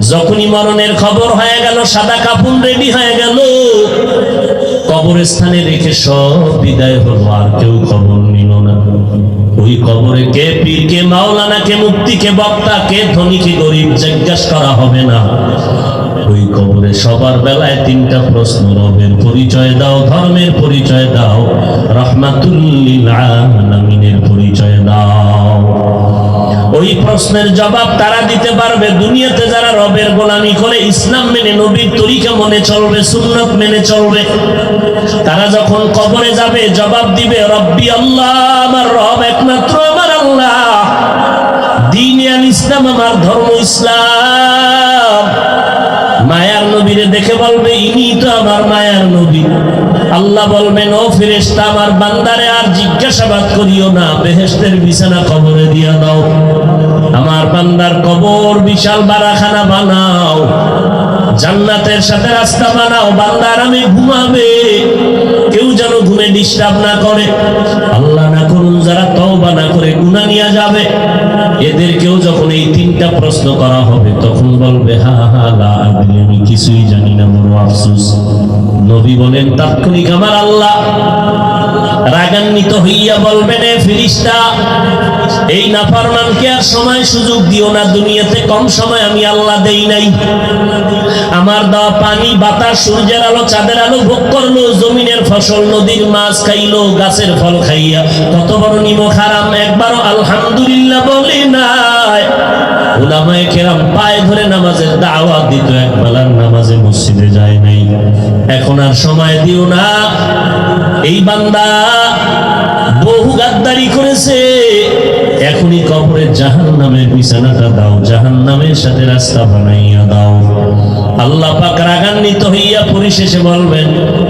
যখনই মরণের খবর হয়ে গেল, সাদা কাপুন রেডি হয়ে গেল। কবরস্থানে রেখে সব বিদায় হলো, আর কেউ খবর নিল না। ওই কবরে কে পীর, কে মাওলানা, কে মুক্তি কে বক্তা, কে ধনী, কে গরিব, জিজ্ঞাসা করা হবে না। ওই কবরে সবার বেলায় তিনটা প্রশ্ন, রবের পরিচয় দাও, ধর্মের পরিচয় দাও রহমাতুল্লিল আলামিনের পরিচয় দাও। ওই প্রশ্নের জবাব তারা দিতে পারবে। দুনিয়াতে যারা রবের গোলামি করে, ইসলাম মেনে, নবীর তরিকা মনে চলবে, সুন্নত মেনে চলবে। তারা যখন কবরে যাবে, জবাব দিবে, রব্বি আল্লাহ, আমার রব একমাত্র আমার আল্লাহ। দিন ইসলাম, আমার ধর্ম ইসলাম। দেখে বলবে, ইনি তো আমার মায়ার নবী। আল্লাহ বলবেন, ও ফেরেশতা, আমার বান্দারে আর জিজ্ঞাসাবাদ করিও না, বেহেশতের বিছানা কবরে দিয়া দাও। আমার বান্দার কবর বিশাল বারাখানা বানাও, জান্নাতের সাথে রাস্তা বানাও, বান্দার আমি ঘুমাবে। কেউ যেন ঘুমে ডিস্টার্ব না করে। আল্লাহ না যারা তওবা না করে গুনাহ নিয়ে যাবে। এদেরকেও যখন এই তিনটা প্রশ্ন করা হবে, তখন বলবে, হা হা লা আদরি আমি কিছুই জানি না, বড় আফসোস। নবী বলেন, তাৎক্ষণিক আমার আল্লাহ। রাগান্বিত হইয়া বলবেন ফিরিস্তা, এই নাফরমানকে আর সময় সুযোগ দিও না। দুনিয়াতে কম সময় আমি আল্লাহ দেই নাই। আমার দেওয়া পানি, বাতাস, সূর্যের আলো, চাঁদের আলো ভোগ করল, জমিনের ফসল, নদীর মাছ খাইলো, গাছের ফল খাইয়া। কত বড় নিমক হারাম, একবারও আলহামদুলিল্লাহ বলে নাই। ওলামায়ে কেরাম পায়ে ধরে নামাজের দাওয়াত দিত, এক বেলার নামাজে। মসজিদে যায় নাই। এখন আর সময় দিও না। এই বান্দা বহু গাদ্দারি করেছে। এখনই কবরের জাহান নামের বিছানাটা দাও জাহান নামের সাথে রাস্তা বানাইয়া দাও। আল্লাহ পাক রাগান্বিত হইয়া পরিশেষে বলবেন,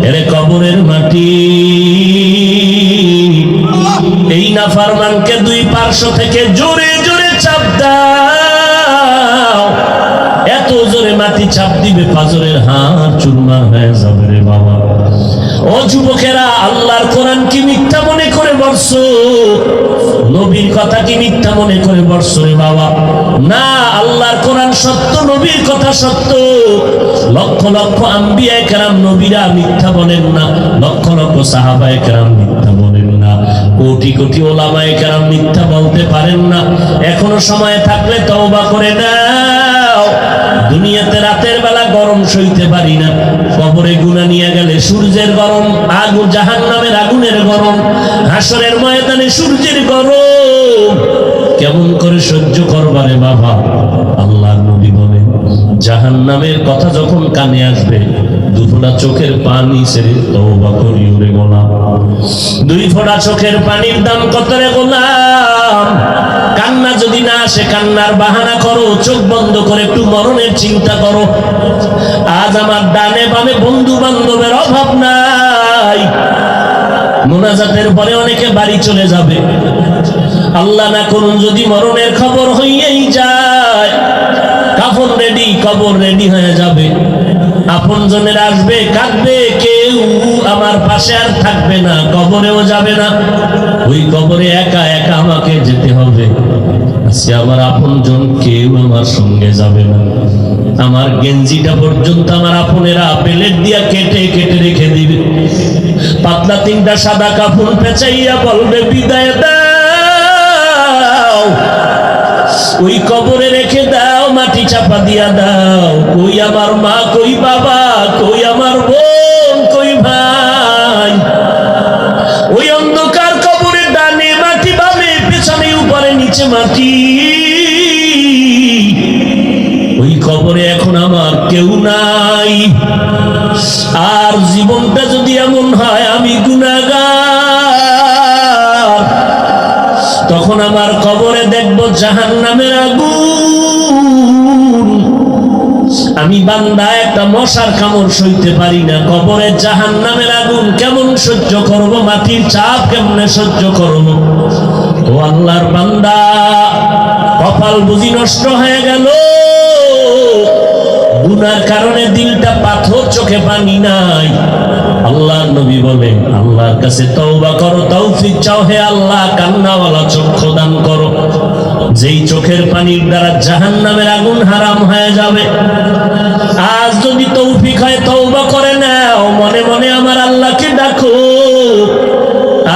এরে কবরের মাটি, এই নাফারমানকে দুই পার্শ্ব থেকে জোরে জোরে চাপ দিবে পাজরের হাড় চুরমার হয়ে যাবে রে বাবা। ও যুবকেরা, আল্লাহর কোরআন কি মিথ্যা মনে করে বর্ষ নবীর কথা কি মিথ্যা মনে করে বর্ষ রে বাবা? না, আল্লাহর কোরআন সত্য, নবীর কথা সত্য। লক্ষ লক্ষ আম্বিয়া কেরাম নবীরা মিথ্যা বলেন না। লক্ষ লক্ষ সাহাবায়ে কেরাম মিথ্যা বলেন না। কোটি কোটি ওলামায়ে কেরাম মিথ্যা বলতে পারেন না। এখনও সময় থাকলে তওবা করে দাও দুনিয়াতে রাতের বেলা গরম সইতে পারি না। কবরে গুনা নিয়ে গেলে সূর্যের গরম, আগুন জাহান নামের আগুনের গরম, হাসরের ময়দানে সূর্যের গরম। কেমন করে সহ্য করবারে বাবা? আল্লাহ নবী বলে জাহান নামের কথা যখন কানে আসবে, দুফোটা চোখের পানি ছেড়ে তওবা করি ওরে গোলাম। দুই ফোঁটা চোখের পানির দাম কত রে গোলাম? কান্না যদি না আসে, কান্নার বাহানা চোখ বন্ধ করে একটু মরণের চিন্তা করো। আজ আমার ডানে বামে বন্ধু বান্ধবের অভাব নাই। মোনাজাতের পরে অনেকে বাড়ি চলে যাবে। আল্লাহ না করুন যদি মরণের খবর হইয়াই যায়, কাফন রেডি কবর রেডি হয়ে যাবে। আপন জনের আসবে, কাঁদবে, কেউ আমার পাশে আর থাকবে না, কবরেও যাবে না। ওই কবরে একা একা আমাকে যেতে হবে। আজকে আমার আপন জন কেউ আমার সঙ্গে যাবে না। আমার গেঞ্জিটা পর্যন্ত আমার আপনেরা পেলেট দিয়া কেটে কেটে রেখে দিবে। পাতলা তিনটা সাদা কাপড় পেঁচাইয়া বলবে, বিদায় দাও। ওই কবরে রেখে মাটি চাপা দিয়া দাও। কই আমার মা, কই বাবা, কই আমার বোন, কই ভাই? ওই অন্ধকার কবরে ডানে মাটি বামে, পেছনে উপরে নিচে মাটি। ওই কবরে এখন আমার কেউ নাই। আর জীবনটা যদি এমন হয়, আমি গুনাগার তখন আমার কবরে দেখব জাহান নামের আগুন। আমি বান্দা একটা মশার কামড় সইতে পারি না। কবরে জাহান নামের আগুন কেমন সহ্য করব? মাটির চাপ কেমনে সহ্য করব? ও আল্লাহর বান্দা, কপাল বুঝি নষ্ট হয়ে গেল। গুনার কারণে দিলটা পাথর চোখে পানি নাই। আল্লাহর নবী বলেন, আল্লাহর কাছে তওবা করো, তৌফিক চাও হে আল্লাহ, কান্নাওয়ালা চক্ষু দান করো। যেই চোখের পানির দ্বারা জাহান নামের আগুন হারাম হয়ে যাবে। আজ যদি তৌফিক হয় তৌবা করে নাও। মনে মনে আমার আল্লাহকে ডাকো।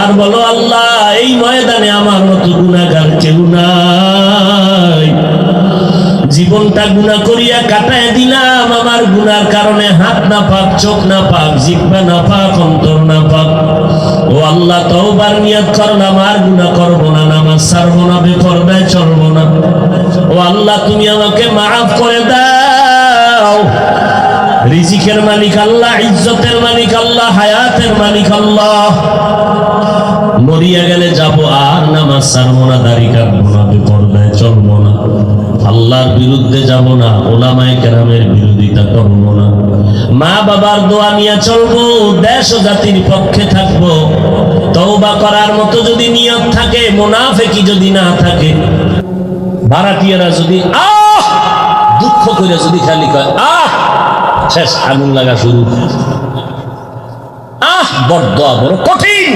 আর বলো, আল্লাহ, এই ময়দানে আমার মতো গুণাগার কেউ নাই। জীবনটা গুণা করিয়া কাটায় দিলাম। আমার গুনার কারণে হাত না পাক, চোখ না পাক, জিহ্বা না পাক, অন্তর না পাক। ও আল্লাহ, তওবার নিয়ত করলাম আমার গুনাহ করব না। নামাজ না বেপরদায় চলবো না। ও আল্লাহ, তুমি আমাকে মাফ করে দাও। রিজিকের মালিক আল্লাহ, ইজ্জতের মালিক আল্লাহ, হায়াতের মালিক আল্লাহ। মরিয়া গেলে যাব, আর নামাজ ছাড়বো না, দাড়ি কাটবো না বেপরদায় বিরুদ্ধে যাব না, ওলামায়ে কেরামের বিরোধিতা করব না। মা বাবার দোয়া নিয়ে চলবো, দেশ ও জাতির পক্ষে থাকব। তওবা করার মতো যদি নিয়ত থাকে, মোনাফেকি যদি না থাকে ভাড়াটিয়ারা যদি আহ, দুঃখ করে যদি খালি কয়, আহ, শেষ আগুন লাগা শুরু। আহ, বড্ড বড় কঠিন।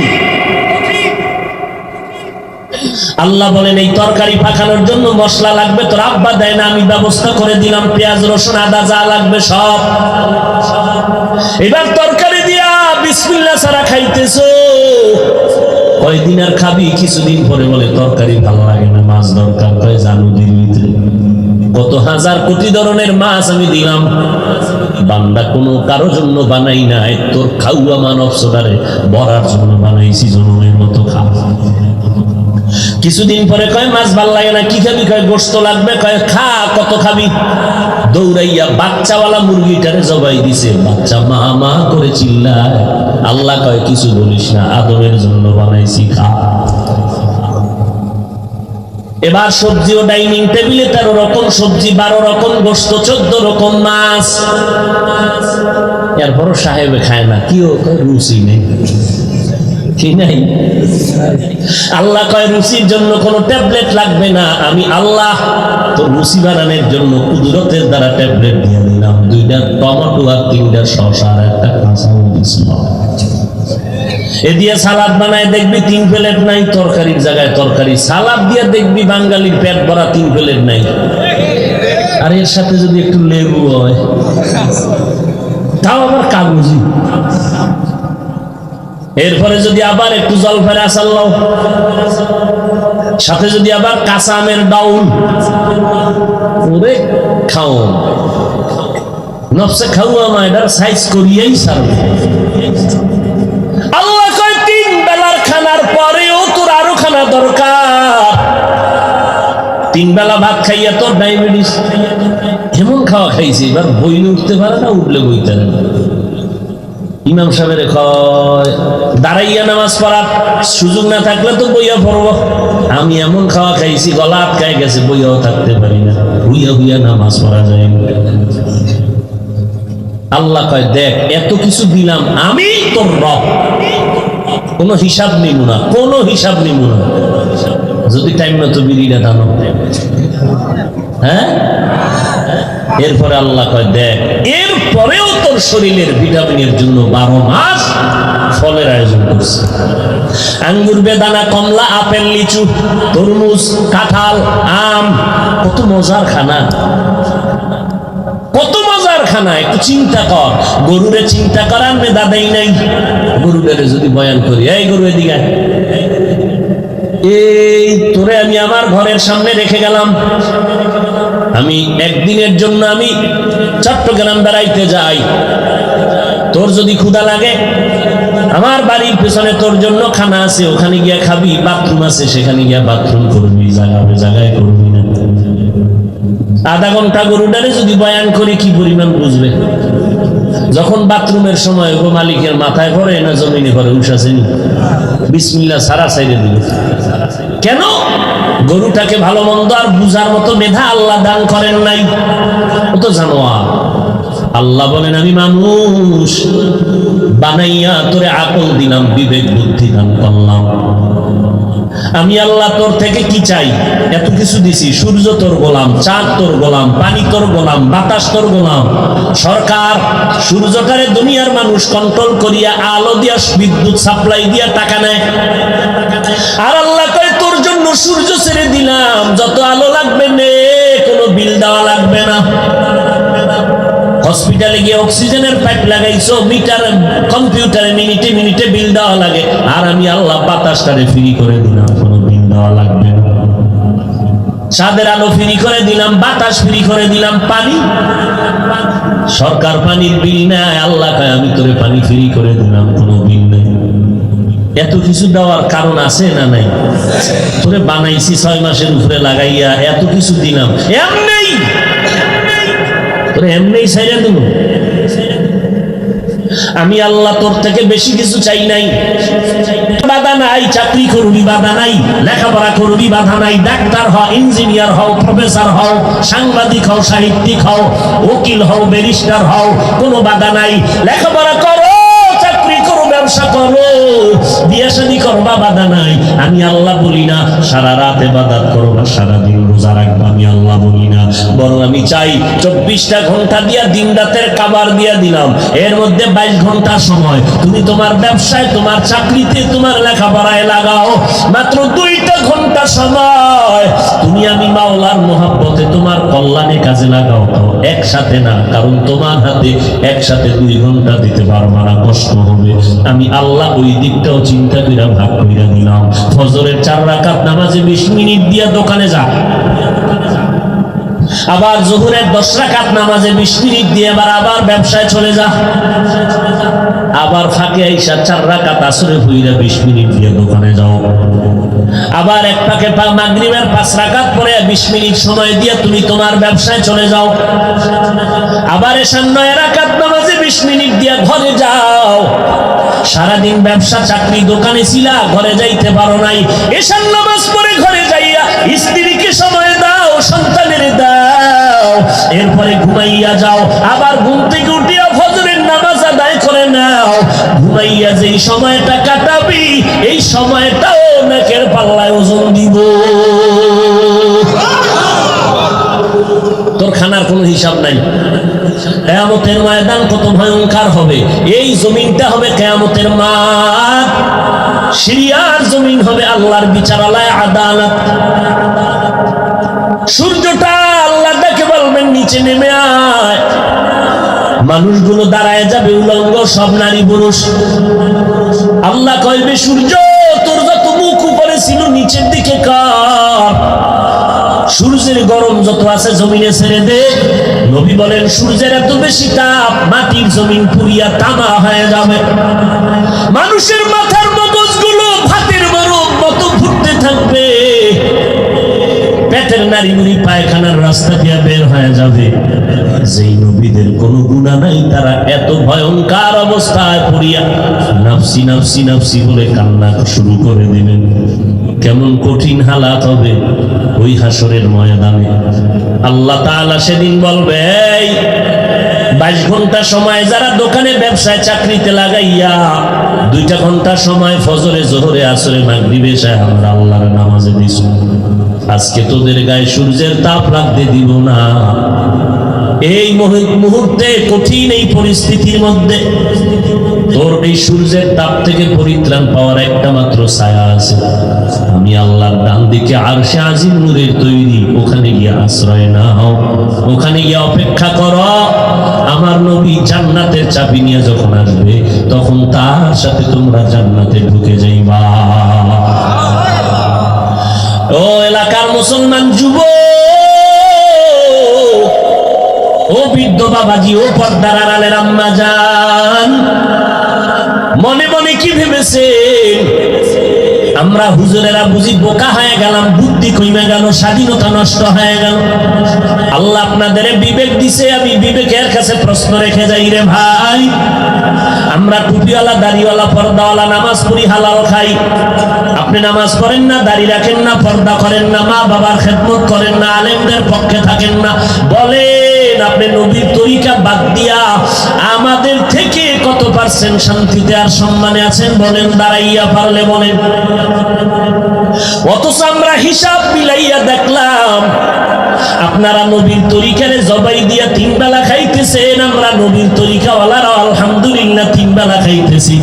আল্লাহ বলেন, এই তরকারি পাকানোর জন্য মশলা লাগবে, তোর আব্বা দেয় না, আমি ব্যবস্থা করে দিলাম, পেঁয়াজ, রসুন, আদা যা লাগবে সব। এবার তরকারি দিয়া বিসমিল্লা ছাড়া খাইতেছো। কয়দিন আর খাবি? কিছুদিন পরে বলে, তরকারি ভালো লাগে না, মাছ দরকার, কয় জানু দিন কত হাজার কোটি ধরনের মাছ আমি দিলাম। বান্দা কোনো কারও জন্য বানাই নাই, তোর খাওয়া মানব সোডারে বরার জন্য বানাইছি জনমের মতো খা কিছুদিন পরে কয়, মাছ ভালো লাগে না, কি খাবি? কয় গোস্ত লাগবে। কয়, খা, কত খাবি? দৌড়াইয়া বাচ্চাওয়ালা মুরগিটারে জবাই দিছে, বাচ্চা, মা মা করে চিল্লায়। আল্লাহ কয়, কিছু বলিস না আদমের জন্য বানাইছি, খা। এবার সবজিও ডাইনিং টেবিলে তেরো রকম সবজি, বারো রকম গোস্ত চোদ্দ রকম মাছ। এরপরও সাহেবে খায় না, কি ও রুচি নেই। আল্লাহ কয়, রুচির জন্য কোনো ট্যাবলেট লাগবে না। আমি আল্লাহ তো রুচি বানানোর জন্য কুদরতের দ্বারা ট্যাবলেট দিয়ে দিলাম। দুইটা টমেটো আর তিনটা শসা আর একটা কাঁচা মরিচ বানায় দেখবি তিন প্লেট নাই, তরকারির জায়গায় তরকারি। সালাদ দিয়ে দেখবি বাঙালির পেট ভরা তিন প্লেট নাই। আর এর সাথে যদি একটু লেবু হয়, তাও আবার কাগজি। এরপরে যদি আবার একটু জল ফেরে আসাল্লাও সাথে যদি আবার কাঁচা আমের ডাউন ওরে খাও। নফসে খাও আমার এটার সাইজ করিয়েই সারবে আল্লাহ কয়, তিন বেলার খানার পরেও তোর আরও খানা দরকার। তিন বেলা ভাত খাইয়া তোর ডায়াবেটিস। এমন খাওয়া খাইছি, এবার বইলে উঠতে পারে না, উঠলে বইতে না। ইমাম সাহেবের কয়, দাঁড়াইয়া নামাজ পড়ার সুযোগ না থাকলে তো বইয়া পড়ব। আমি এমন খাওয়া খাইছি, গলা আটকায় গেছে, বইয়াও থাকতে পারি না। হুইয়া হুইয়া নামাজ পড়া যায় আল্লাহ কয়, দেখ, এত কিছু দিলাম, আমি তোর রব। কোনো হিসাব নিব না, কোনো হিসাব নিব না। যদি টাইম মতো বিড়িটা দানো হ্যাঁ? এরপরে আল্লাহ কয়, দেখ, এরপরেও তোর শরীরের ভিটামিনের জন্য বারো মাস ফলের আয়োজন করছে। আঙ্গুর, বেদানা, কমলা, আপেল, লিচু, তরমুজ, কাঁঠাল, আম, কত মজার খানা। কত মজার খানা, একটু চিন্তা কর। গরুরে চিন্তা করার মেধা দেই নাই। গরুটারে যদি বয়ান করি, এই গরু এদিকে এই তোরে আমি আমার ঘরের সামনে রেখে গেলাম। আমি একদিনের জন্য আমি চট্টগ্রাম বেড়াইতে যাই। তোর যদি ক্ষুধা লাগে, আমার বাড়ির পেছনে তোর জন্য খানা আছে, ওখানে গিয়া খাবি, বাথরুম আছে, সেখানে গিয়া বাথরুম করবি জায়গাবে জায়গায় করবি না। আধা ঘণ্টা গরুটারে যদি বয়ান করে, কি পরিমাণ বুঝবে? যখন বাথরুমের সময় গো মালিকের মাথায় পড়ে, না জমিনে পড়ে উষাছেনি বিসমিল্লা সারা সাইডে দিবে কেন? গরুটাকে ভালো মন্দ আর বুঝার মতো মেধা আল্লাহ দান করেন নাই। তো জানোয়ার। আল্লাহ বলেন, আমি মানুষ, বানাইয়া তোরে আকল দিলাম, বিবেক, বুদ্ধি দান করলাম। আমি আল্লাহ তোর থেকে কি চাই? এত কিছু দিছি। সূর্য তোর গোলাম, চাঁদ তোর গোলাম, পানি তোর গোলাম, বাতাস তোর গোলাম। সরকার সূর্যটারে দুনিয়ার মানুষ কন্ট্রোল করিয়া আলো দিয়া, বিদ্যুৎ সাপ্লাই দিয়া টাকা নেয়। আর জন্য সূর্য ছেড়ে দিলাম। যত আলো লাগবে নে, কোনো বিল দেওয়া লাগবে না। হসপিটালে গিয়ে অক্সিজেনের পাইপ লাগাইছো, মিটার, কম্পিউটারে মিনিটে মিনিটে বিল দেওয়া লাগে। আর আমি আল্লাহ বাতাসটারে ফ্রি করে দিলাম, কোনো বিল দেওয়া লাগবে না। চাঁদের আলো ফ্রি করে দিলাম, বাতাস ফ্রি করে দিলাম, পানি। সরকার পানির বিল নেয়, আল্লাহ আমি তোরে পানি ফ্রি করে দিলাম, কোনো বিল নেই। এত কিছু দেওয়ার কারণ আছে না নাই? তোরে বানাইছি ছয় মাসের উপরে লাগাইয়া এত কিছু দিলাম। এমনি তোরে এমনি ছাইরা দেব। আমি আল্লাহ তোর থেকে বেশি কিছু চাই নাই। বাধা নাই, চাকরি করবি, বাধা নাই, লেখাপড়া করবি, বাধা নাই। ডাক্তার হও, ইঞ্জিনিয়ার হও, প্রফেসর হও, সাংবাদিক হও, সাহিত্যিক হও, উকিল হও, ব্যারিস্টার হও, কোনো বাধা নাই। লেখাপড়া ব্যবসা করো। বিয়ে শাদী করবা, বাধা নাই। আমি আল্লাহ বলি না, সারা রাতে বাদাত করবা সারাদিন রোজা রাখবা, আমি আল্লাহ বলি না। বরং আমি চাই, চব্বিশটা ঘণ্টা দিয়া দিন রাতের কাবার দিয়া দিলাম। এর মধ্যে বাইশ ঘণ্টা সময়। তুমি তোমার ব্যবসায়, তোমার চাকরিতে, তোমার লেখাপড়ায় লাগাও। মাত্র দুইটা ঘণ্টা সময়। তুমি আমি মাওলার মহাব্বতে তোমার কল্যাণে কাজে লাগাও। একসাথে না, কারণ তোমার হাতে একসাথে দুই ঘণ্টা দিতে পারবা না, কষ্ট হবে। আমি আল্লাহ ওই দিকটাও চিন্তা কইরা ভাগ কইরা দিলাম ফজরের চার রাকাত নামাজে বিশ মিনিট দিয়া দোকানে যা। আবার জোহরের দশ রাকাত নামাজে বিশ মিনিট দিয়ে আবার আবার ব্যবসায় চলে যা। আবার ফাঁকে আইসা চার রাকাত আসরে হইরা বিশ মিনিট দিয়ে দোকানে যাও। আবার এক পাকে মাগরিবের পাঁচ রাকাত পরে বিশ মিনিট সময় দিয়ে তুমি তোমার ব্যবসায় চলে যাও। আবার এসান নয় রাকাত নামাজে বিশ মিনিট দিয়ে ঘরে যাও। সারাদিন ব্যবসা, চাকরি, দোকানে ছিলা, ঘরে যাইতে পারো নাই। এসান নামাজ পরে ঘরে যাইয়া স্ত্রীকে সময় দাও, সন্তানের দাও। এরপরে ঘুমাইয়া যাও। আবার ঘুম থেকে উঠিয়া ফজরের নামাজ আদায় করে নাও। ঘুমাইয়া যেই সময়টা কাটাবি, এই সময়টাও নাকের পাল্লায় ওজন দিব। তোর খানার কোনো হিসাব নাই। কেয়ামতের ময়দান কত ভয়ঙ্কর হবে। এই জমিনটা হবে কেয়ামতের মাঠ। সিরিয়ার জমিন হবে আল্লাহর বিচারালয়, আদালত। সূর্যটা আল্লাহ দেখে বলবেন, নিচে নেমে আয়। মানুষগুলো দাঁড়ায় যাবে, উলঙ্গ, সব নারী, পুরুষ। আল্লাহ কইবে, সূর্য, তোর যত মুখ উপরে ছিল, নিচের দিকে কর। সূর্যের গরম যত আছে জমিনে ছেড়ে দে। নবী বলেন, সূর্যের এত বেশি তাপ, মাটির জমিন পুরিয়া তামা হয়ে যাবে। মানুষের মাথার মগজগুলো ভাতের বরফ মতো ফুটতে থাকবে। পেটের নারী মুড়ি পায়খানার রাস্তা দিয়ে বের হয়ে যাবে। যেই নবীদের কোনো গুণা নাই, তারা এত ভয়ঙ্কর অবস্থায় পড়িয়া নাফসি নাফসি নাফসি বলে কান্না শুরু করে দিলেন। কেমন কঠিন হালাত হবে ওই হাসরের ময়দানে। আল্লাহ তাআলা সেদিন বলবে বাইশ ঘণ্টা সময় যারা দোকানে ব্যবসায় চাকরিতে লাগাইয়া, দুইটা ঘণ্টা সময় ফজরে, জোহরে, আসরে, মাগরিবে সাহেব আমরা আল্লাহর নামাজে দিছো। আজকে তোদের গায়ে সূর্যের তাপ লাগতে দিব না। এই মুহূর- মুহূর্তে কঠিন এই পরিস্থিতির মধ্যে তোর এই সূর্যের তাপ থেকে পরিত্রাণ পাওয়ার একটা মাত্র ছায়া আছে। আমি আল্লাহর ডান দিকে আরশে আজিম নূরের তৈরি। ওখানে গিয়ে আশ্রয় না নাও, ওখানে গিয়ে অপেক্ষা কর। আমার নবী জান্নাতের চাবি নিয়ে যখন আসবে, তখন তার সাথে তোমরা জান্নাতে ঢুকে যাইবা। ও এলাকার মুসলমান যুব, ও বৃদ্ধ বাবাজি, ও পর্দার আড়ালের আম্মা যান মনে মনে কি ভেবেছে আমরা হুজুরেরা বুঝি বোকা হয়ে গেলাম, বুদ্ধি কইমে গেল, স্বাধীনতা নষ্ট হয়ে গেল। আল্লাহ আপনাদের বিবেক দিছে, আমি বিবেকের কাছে প্রশ্ন রেখে যাই রে ভাই। আমরা টুপিওয়ালা, দাড়িওয়ালা, পর্দাওয়ালা, নামাজ পড়ি, হালাল খাই। আপনি নামাজ পড়েন না, দাড়ি রাখেন না, পর্দা করেন না, মা বাবার খেদমত করেন না, আলেমদের পক্ষে থাকেন না। বলেন, আপনি নবীর তরিকা বাদ দিয়া আমাদের থেকে পার্সেন্ট শান্তিতে আর সম্মানে আছেন বলেন, দাঁড়াইয়া পারলে বলেন অথচ আমরা হিসাব মিলাইয়া দেখলাম, আপনারা নবীর তরিকারে জবাই দিয়া তিন বেলা খাইতেছেন, আমরা নবীর তরিকাওয়ালারা আলহামদুলিল্লাহ তিন খাইতেছি?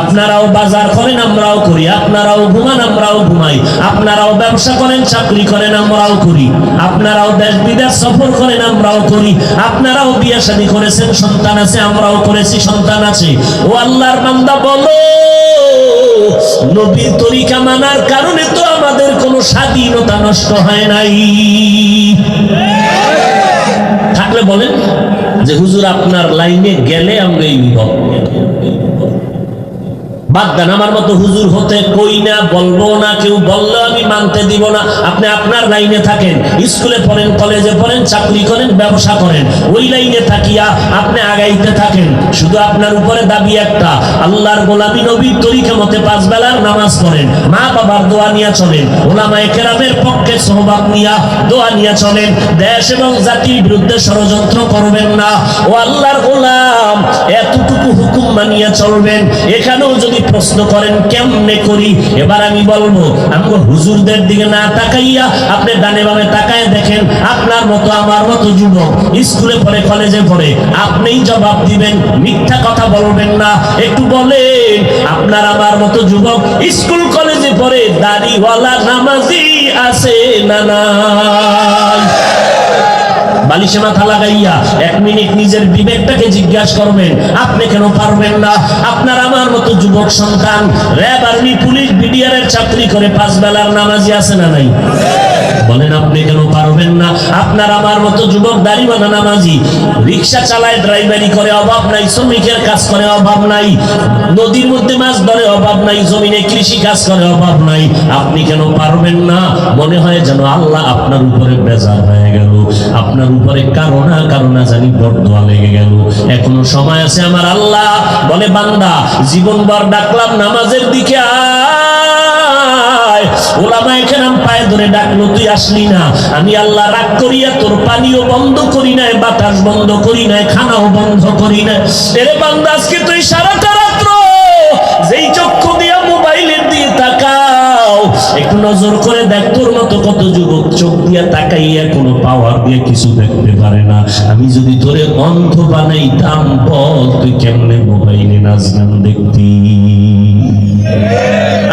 আপনারাও বাজার করেন, আমরাও করি। আপনারাও ঘুমান, আমরাও ঘুমাই। আপনারাও ব্যবসা করেন, চাকরি করেন, আমরাও করি। আপনারাও দেশ বিদেশ সফর করেন, আমরাও করি। আপনারাও বিয়ে শাদী করেছেন, সন্তান আছে, আমরাও করেছি, সন্তান আছে। ও আল্লাহর বান্দা, বলো, নবীর তরিকা মানার কারণে তো আমাদের কোনো স্বাধীনতা নষ্ট হয় নাই। থাকলে বলেন যে হুজুর আপনার লাইনে গেলে আমরা এই বিপদ। বাদ আমার মতো হুজুর হতে কই না, বলব না, কেউ আমি মানতে দিব না। আপনি আপনার লাইনে থাকেন, স্কুলে পড়েন, কলেজে পড়েন, চাকরি করেন, ব্যবসা করেন, ওই লাইনে থাকিয়া আপনি আগাইতে থাকেন। শুধু আপনার উপরে দাবি একটা, আল্লাহর গোলামী নবীর মতে পাঁচ বেলার নামাজ মা বাবার দোয়া নিয়ে চলেন পক্ষে সহবাব নিয়া দোয়া নিয়ে চলেন, দেশ এবং জাতির বিরুদ্ধে ষড়যন্ত্র করবেন না। ও আল্লাহর গোলাম, এতটুকু হুকুম মানিয়ে চলবেন, এখানেও যদি প্রশ্ন করেন, কেমনে করি? এবার আমি বলব আমগো হুজুরদের দিকে না তাকাইয়া আপনি ডানে বামে তাকায় দেখেন, আপনার মতো আমার মতো যুবক স্কুলে পড়ে, কলেজে পড়ে, আপনিই জবাব দিবেন, মিথ্যা কথা বলবেন না। একটু বলেন, আপনার আমার মতো যুবক স্কুল, কলেজে পড়ে, দাড়িওয়ালা নামাজি আছে না নাই বালিশে মাথা লাগাইয়া এক মিনিট নিজের বিবেকটাকে জিজ্ঞাসা করবেন, আপনি কেন পারবেন না? আপনার আমার মতো যুবক সন্তান, র্যাব, আর্মি, পুলিশ বিডিআর এর চাকরি করে পাঁচ বেলার নামাজি আছে না নাই? বলেন, আপনি কেন পারবেন না। আপনার আমার মতো যুবক দাড়িওয়ালা নামাজি, রিক্সা চালায় ড্রাইভারি করে, অভাব নাই, শ্রমিকের কাজ করে, অভাব নাই। নদীর মধ্যে মাছ ধরে, অভাব নাই। জমিনে কৃষি কাজ করে, অভাব নাই। আপনি কেন পারবেন না? মনে হয় যেন আল্লাহ আপনার উপরে বেজার হয়ে গেল। আপনার উপরে কারও না কারও না জানি বরদোয়া লেগে গেল। এখনও সময় আছে আমার আল্লাহ। বলে, বান্দা, জীবনভর ডাকলাম, নামাজের দিকে আয়। ওলামায়ে কেরাম পায়ে ধরে ডাকলো, তুই আসলি না? আমি আল্লাহ রাগ করিয়া তোর পানিও বন্ধ করি নাই, বাতাস বন্ধ করি নাই, খানাও বন্ধ করি নাই। এরে বান্দা, আজকে তুই সারাটা রাত্র যেই চক্ষু দিয়া মোবাইলের দিয়ে তাকাও, একটু নজর করে দেখ, তোর মতো কত যুবক চোখ দিয়া তাকাইয়া কোনো পাওয়ার দিয়ে কিছু দেখতে পারে না। আমি যদি তোরে অন্ধ বানাইতাম, বল, তুই কেমনে মোবাইলে নাচ গান দেখতি?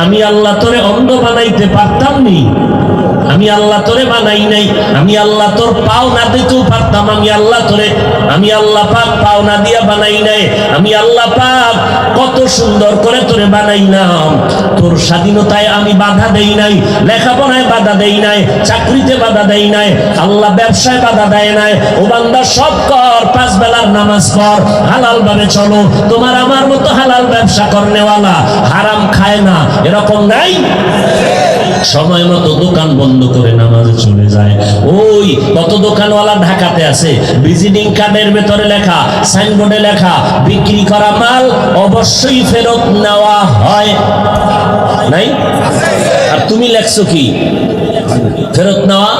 আমি আল্লাহ তোরে অন্ধ বানাইতে পারতাম নি। আমি আল্লাহ তোরে বানাই নাই। আমি আল্লাহ তোর পাও না দিতেও পারতাম। আমি আল্লাহ তোরে আমি আল্লাহ পাক পাও না দিয়া বানাই নাই। আমি আল্লাহ পাক কত সুন্দর করে তোরে বানাইলাম। তোর স্বাধীনতায় আমি বাধা দেই নাই। লেখাপড়ায় বাধা দেই নাই। চাকরিতে বাধা দেই নাই। আল্লাহ ব্যবসায় বাধা দেয় নাই। ও বান্দা, সব কর। পাঁচ বেলার নামাজ পড়। হালাল ভাবে চলো। তোমার আমার মতো হালাল ব্যবসা করনেওয়ালা হারাম খায় না। এরকম নাই? সময় মতো দোকান বন্ধ করে নামাজে চলে যায়। ওই কত দোকানওয়ালা ঢাকাতে আছে? ভিজিটিং কার্ডের ভেতরে লেখা সাইনবোর্ডে লেখা, বিক্রি করা মাল অবশ্যই ফেরত নেওয়া হয়। নাই? আর তুমি লেখছো কি? ফেরত নেওয়া,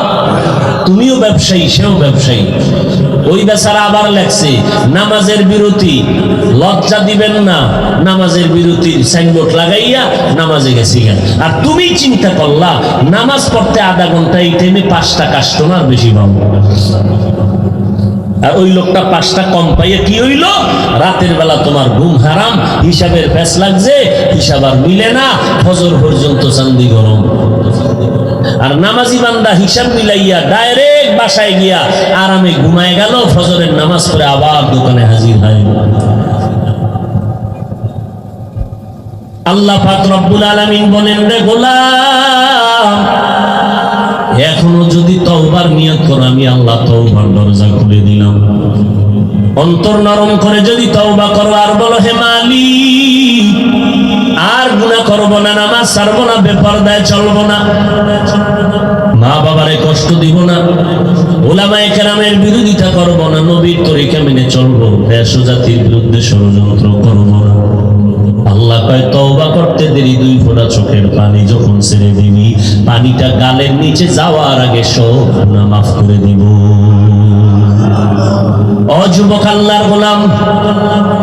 তুমিও ব্যবসায়ী, সেও ব্যবসায়ী। ওই বেচারা আবার লেখছে, নামাজের বিরতি, লজ্জা দিবেন না, নামাজের বিরতির সাইনবোর্ড লাগাইয়া নামাজে গেছিলেন। আর তুমি চিন্তা করলা, নামাজ পড়তে আধা ঘণ্টা এই টাইমে পাঁচটা কাস্টমার বেশি পাবো। ওই লোকটা পাঁচটা কম পাইয়া কি হইল? রাতের বেলা তোমার ঘুম হারাম, হিসাবের প্যাস লাগছে, হিসাব আর মিলে না, ফজর পর্যন্ত চান্দি গরম। আর নামাজি বান্দা হিসাব মিলাইয়া ডাইরেক্ট বাসায় গিয়া আরামে ঘুমায় গেল, ফজরের নামাজ পড়ে আবার দোকানে হাজির হয়। আল্লাহ পাক রব্বুল আলামিন বলেন, রে গোলাম, এখনও যদি তওবার নিয়ত করো, আমি আল্লাহ তওবার দরজা খুলে দিলাম। অন্তর নরম করে যদি তওবা করো, আর বলো, হে মালিক আর গুনাহ করব না, নামাজ ছাড়বো না, বেপরদায় চলবো না। মা বাবারে কষ্ট দিব না ওলামায়ে কেরামের বিরোধিতা করব না, নবীর তরিকা মেনে চলবো। দেশ জাতির বিরুদ্ধে ষড়যন্ত্র করব না। আল্লাহ কয়, তওবা করতে দেরি, দুই ফোঁটা চোখের পানি যখন ছেড়ে দিবি, পানিটা গালের নিচে যাওয়ার আগে সব গুনাহ মাফ করে দিব। অযুবক আল্লাহর গোলাম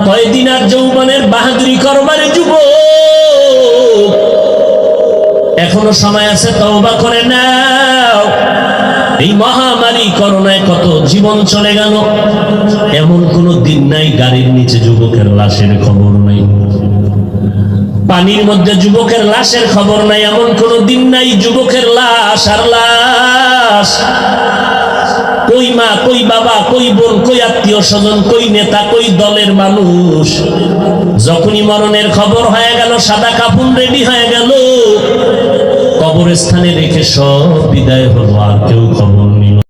কয়দিন আর যৌবনের বাহাদুরি করবারে যুবক? এখনও সময় আছে, তওবা করে নাও। এই মহামারী করোনায় কত জীবন চলে গেল। এমন কোন দিন নাই, গাড়ির নিচে যুবকের লাশের খবর নাই। পানির মধ্যে যুবকের লাশের খবর নাই, এমন কোন দিন নাই, যুবকের লাশ আর লাশ। কই মা, কই বাবা, কই বোন, কই আত্মীয় স্বজন, কই নেতা, কই দলের মানুষ? যখনই মরণের খবর হয়ে গেল, সাদা কাপুন রেডি হয়ে গেল, কবরস্থানে রেখে সব বিদায় হলো, আর কেউ খবর নিল